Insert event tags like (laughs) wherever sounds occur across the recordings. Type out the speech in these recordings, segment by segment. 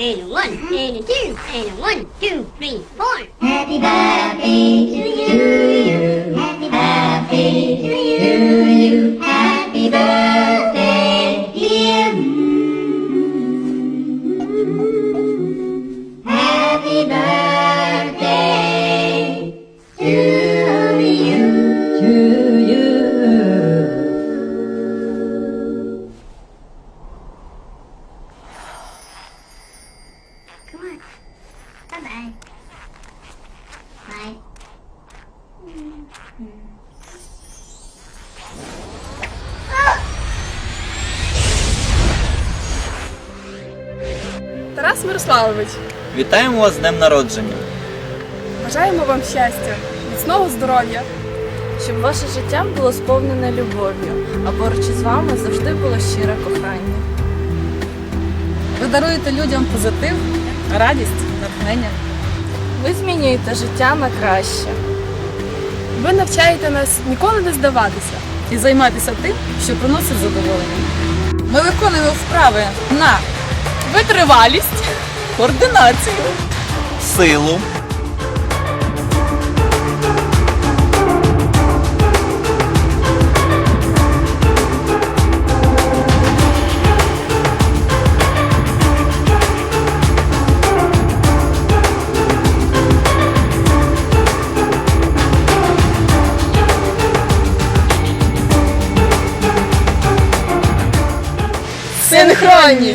and a one, mm-hmm. and a two, and a one, two, three, four. Happy birthday to you. Happy birthday to you. Come on. Bye bye. Bye. Тарас Мирославович, Вітаємо вас з днем народження. бажаємо вам щастя, міцного здоров'я. щоб ваше життя було сповнене любов'ю, а поруч із вами завжди було щире кохання. Ви даруєте людям позитив, радість, натхнення. Ви змінюєте життя на краще. Ви навчаєте нас ніколи не здаватися. І займатися тим, що приносить задоволення. Ми виконуємо вправи на Витривалість, координацію, Силу, 你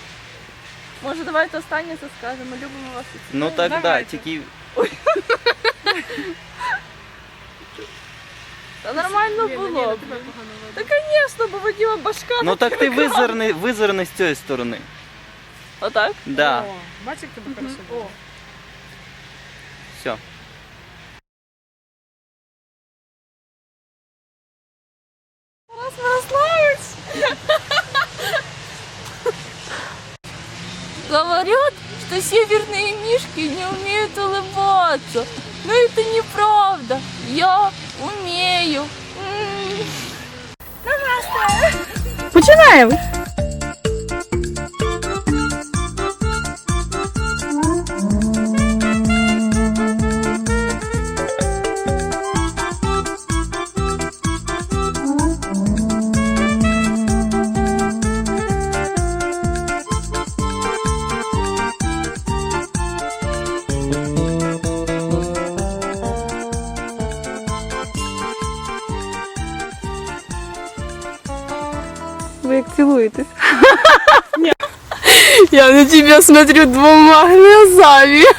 може давайте останнє це скажемо. Любимо вас. і Ну цілуємо. так, да, тільки Та нормально було. б. Та, звісно, бо воділа башка. ну так ти визирни, визирни з цієї сторони. Отак? Да, Бачиш, як тебе хорошо було? все. Говорят, что северные мишки не умеют улыбаться. Но это неправда. Я умею. М. Починаємо. Цілуєтесь? (laughs) Я на тебя смотрю двумя глазами. (laughs)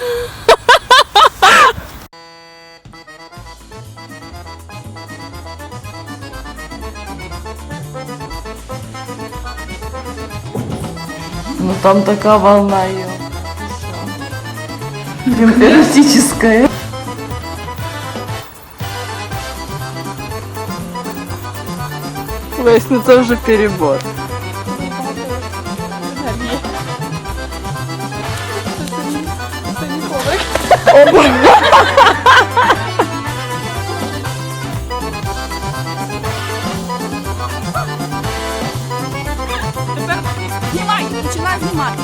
Ну там такая волна ее. Прям эротическая. Весь, ну це вже перебор. Знімай, починай знімати.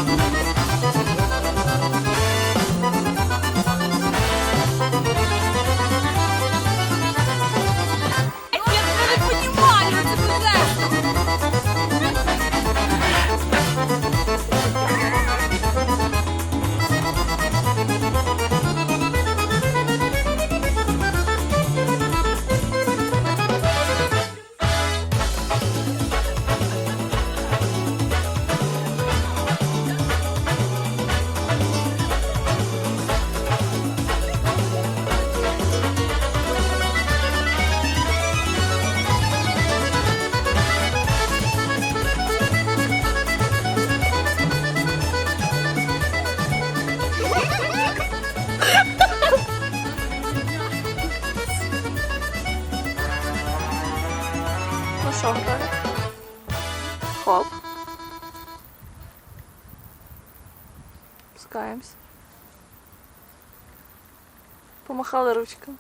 Спускаємось. Помахала ручками.